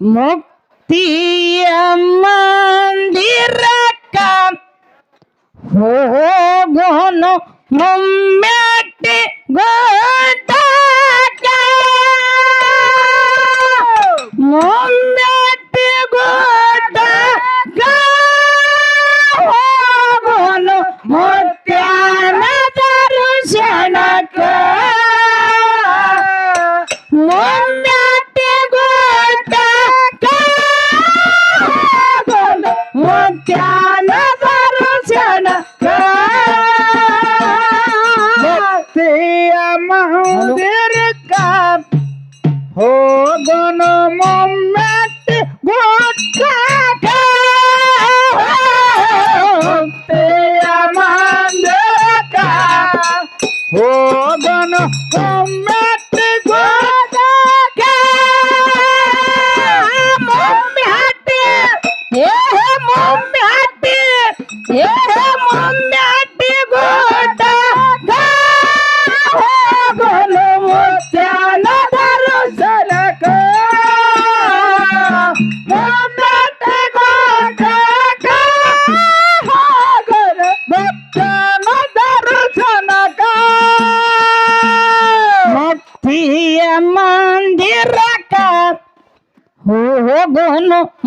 মুক্তি মন্দিরাকা হো গহন মম্যাটে গোটা সিয়া মাহুদের কাপ हो दोनों मम्मी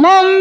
Mom!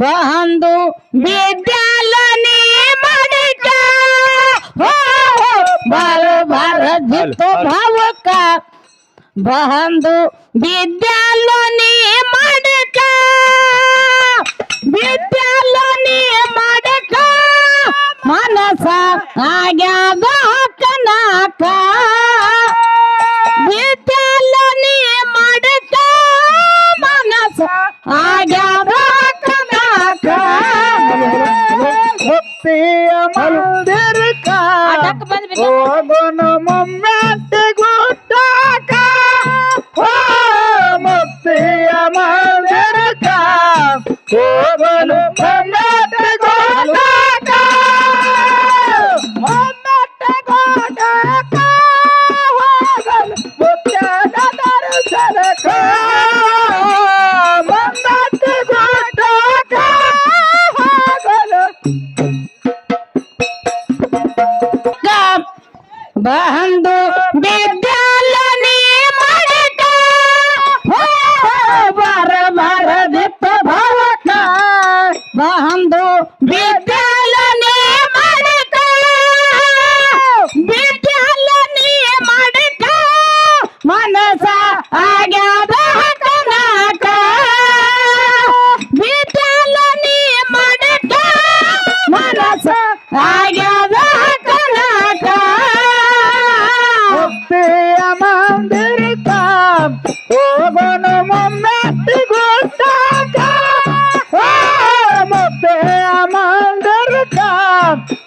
बहंदो विद्यालय मरिका हो हो भर भर जीतो भाव का बहंदो विद्यालय मडका विद्यालय मरिका मनसा आज्ञा गाँव ಮಂದಿರಕ್ಕ ಹೋಗೋಣ ಮೊಮ್ಮೆ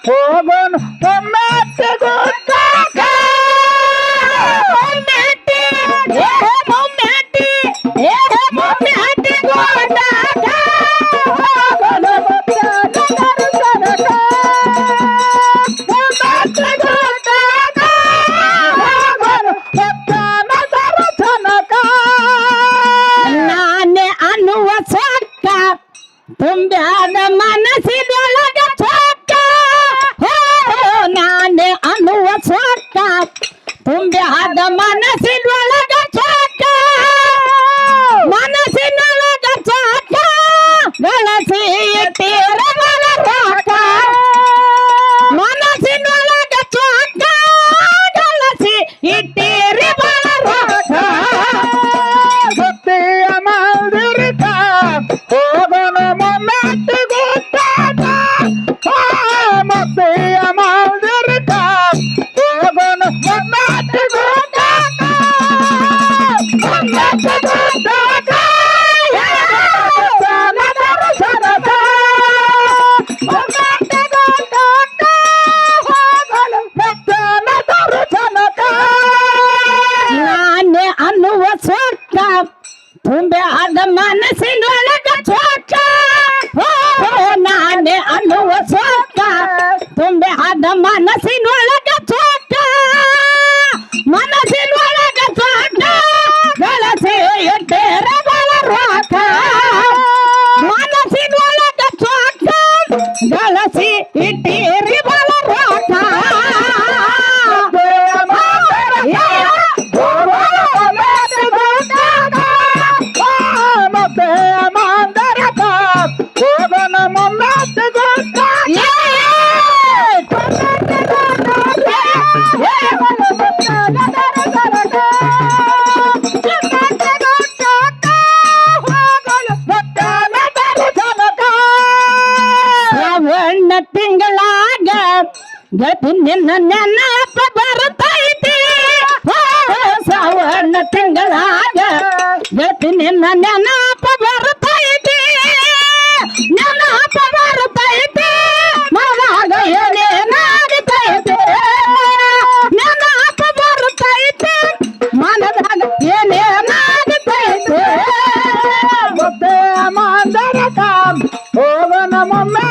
heaven Kumbe ana manasindwa ತಿಂಗಳಾಗ ನೆನ್ನ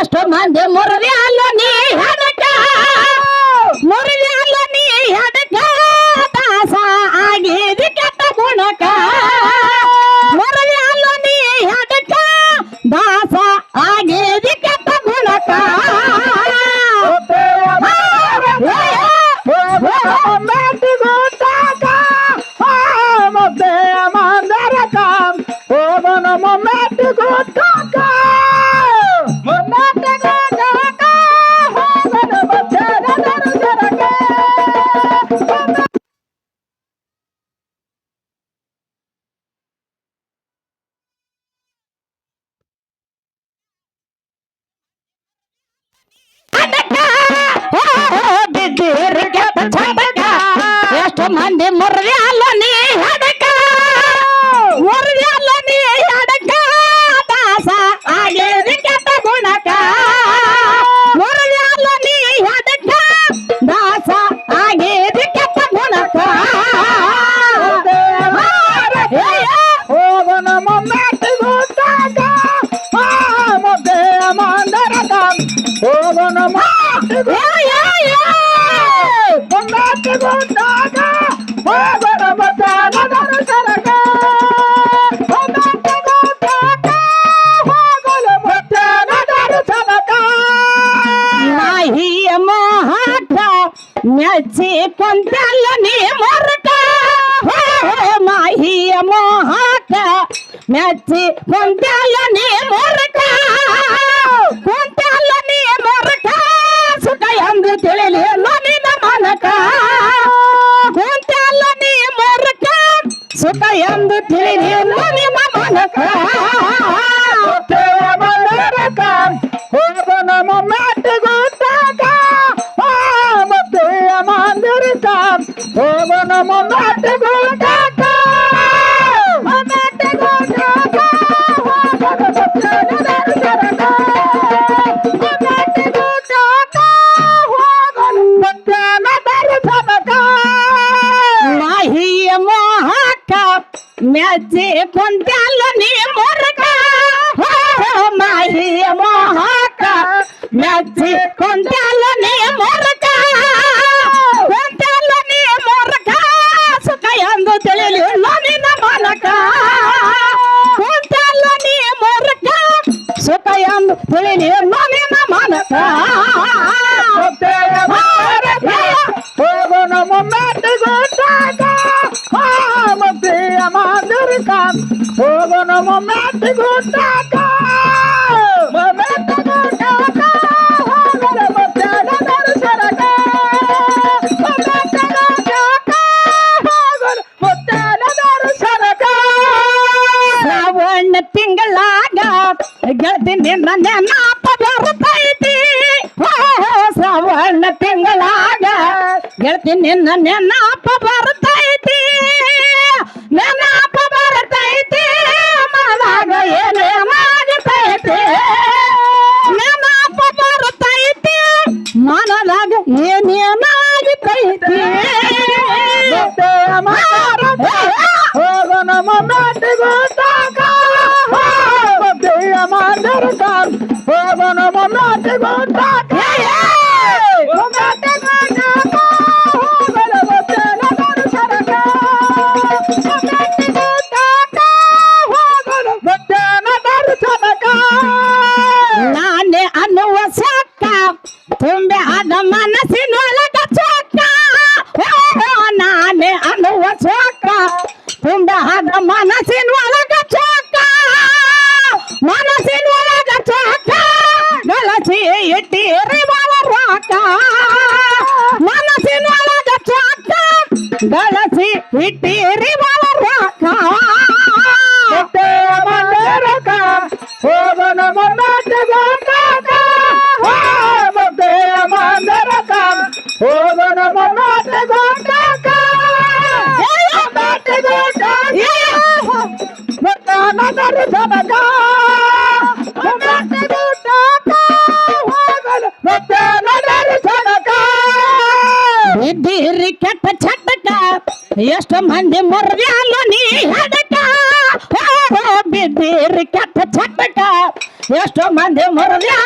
ಅಷ್ಟೊಂದು ಬಿದ್ದಿರ್ಗೆತ ಚದಕ ಎಷ್ಟು ಮಂದಿ ಮುರ್ದ್ಯಾಲ ನೀ ಹಡಕ ಮುರ್ದ್ಯಾಲ ನೀ ಹಡಕ ದಾಸ ಆಗಿರ್ಗೆತ ಗುಣಕ ಮುರ್ದ್ಯಾಲ ನೀ ಹಡಕ ದಾಸ ಆಗಿರ್ಗೆತ ಗುಣಕ ಹೋಗನ ಮೊಮ್ಮೆಟ್ಟಿ ಗುತ್ತಾಗ ಆ ಮೊದ್ದೆ ಮಾಂದರದ ಹೋಗನ ಮಾಂದರದ ಮೆಚ್ಚಿ ಕುಂತಲ್ಲ ನೀ ಮರಕ ಮಾಹಿಯ ಮೋಹಾಟ ಮೆಚ್ಚಿ ಕುಂತಲ್ಲ ನೀ ಮರಕ ನಮ್ಮ ಮಾತುಗೂಟ புலினி மாமி மாமன போகணும் மேட்டு கூட்டாக ஆமத்திய மாதிரி போகணும் மேட்டு கூட்டாக ನನ್ನ ತಿಂಗಳಾಗ ಗೆಳತಿ ನಿನ್ನ ನೆನ್ನ ಬರ್ತೈತಿ. ನನ್ನ ಬರ್ತೈತಿ. ಮದಾಗ ಏನೇ ಮಾಡತೈತಿ. ನನ್ನ ಅಪ್ಪ ಬರ್ತೈತಿ. ಮನದಾಗ ಏನೇನಾಗಿತೈತಿ. ಹೋಗನ ಮಟ್ಟಿಗೂ ತಾಕ ಹೋಗನ ಮಟ್ಟಿಗೂ ಬಿದ್ದಿರಿ ಕೆಟ್ಟ ಚಟ್ಟಕ ಎಷ್ಟು ಮಂದಿ ಮುರ್ಯಾಲ ನೀ ಹಡಕ ಬಿದ್ದಿರಿ ಕೆಟ್ಟ ಚಟ್ಟಕ ಎಷ್ಟು ಮಂದಿ ಮುರ್ಯಾಲ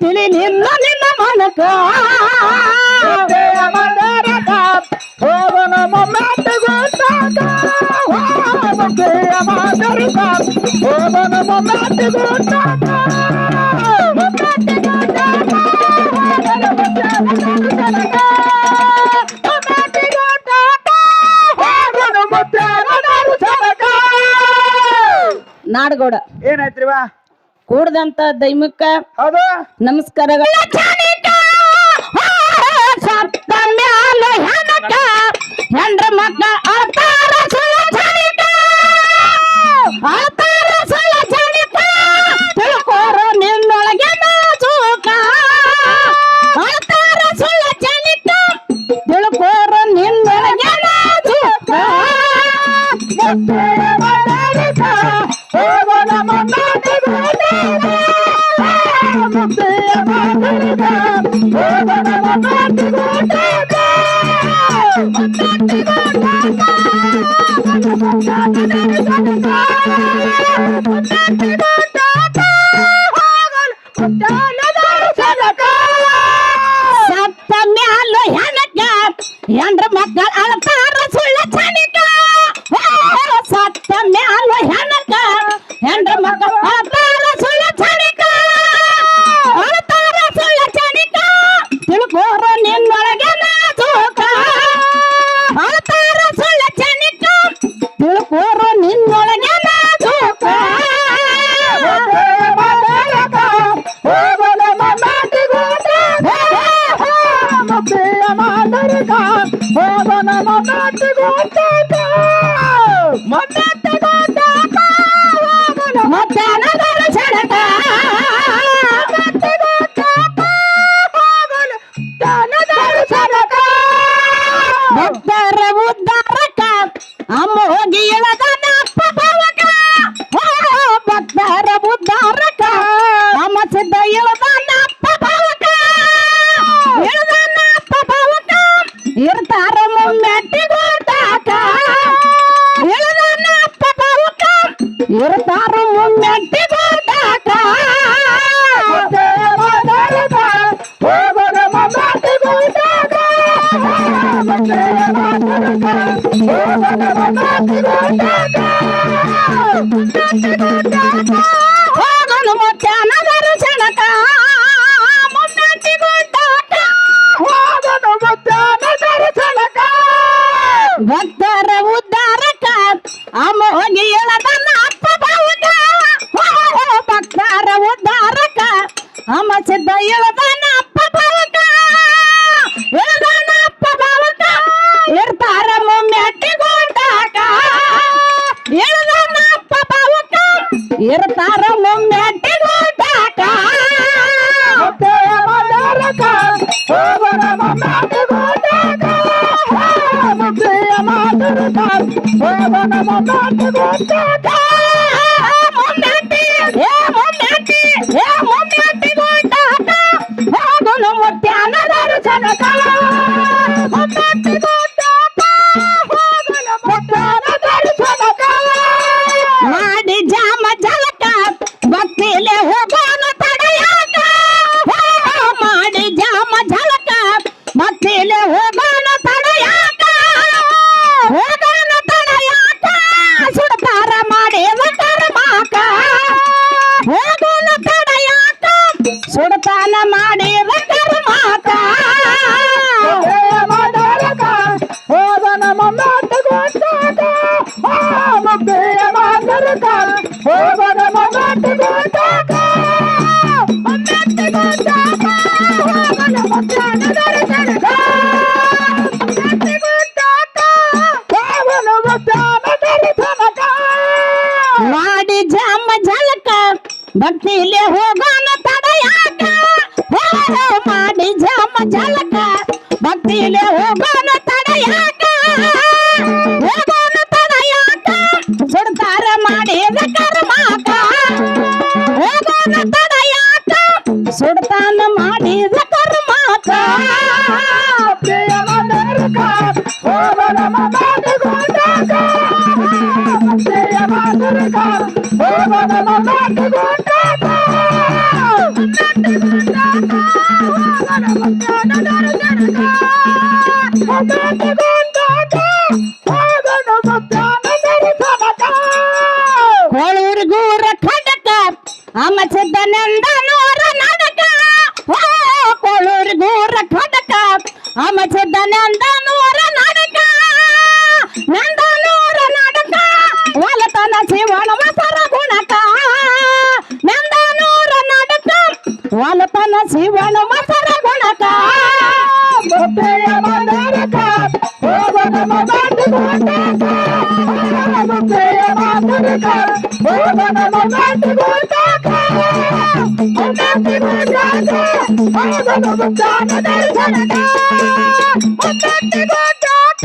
ತಿಳಿ ನಿನ್ನ ನಿನ್ನ ಮನಕ. ನಾಡಗೌಡ. ಏನಾಯ್ತ್ರಿವಾ? ಕೂಡದಂತ ದೈಮಕ್ಕ ಹೌದು. ನಮಸ್ಕಾರಗಳು. ಹೆಂಡ್ರ ಮಕ್ಕ Dá-lhe! Money. Thank you. தரமும் நெட்டி கூட்டாக்கா மாட்டு கூட்டாக்கா ಜಲಕ. ಭಕ್ತಿಲೇ ಹೋಗ ಅಮಚದನೆಂದ ನೂರ ನಡಕ ಕೊಳೂರ್ ಗೂರ ಖಡಕ ಅಮಚದನೆಂದ ನೂರ ನಡಕ ನಂದ ನೂರ ನಡಕ ಒಲತನ ಜೀವನ ಮಸರ ಗುಣಕ ನಂದ ನಡಕ ಒಲತನ ಜೀವನ ಮಸರ ಗುಣಕ ಮುಪ್ಪೆಯ ಮುದ್ದಾದ ದರ್ಶನದ ಮುದ್ದಟ್ಟಿಗೂ ಚಾಟ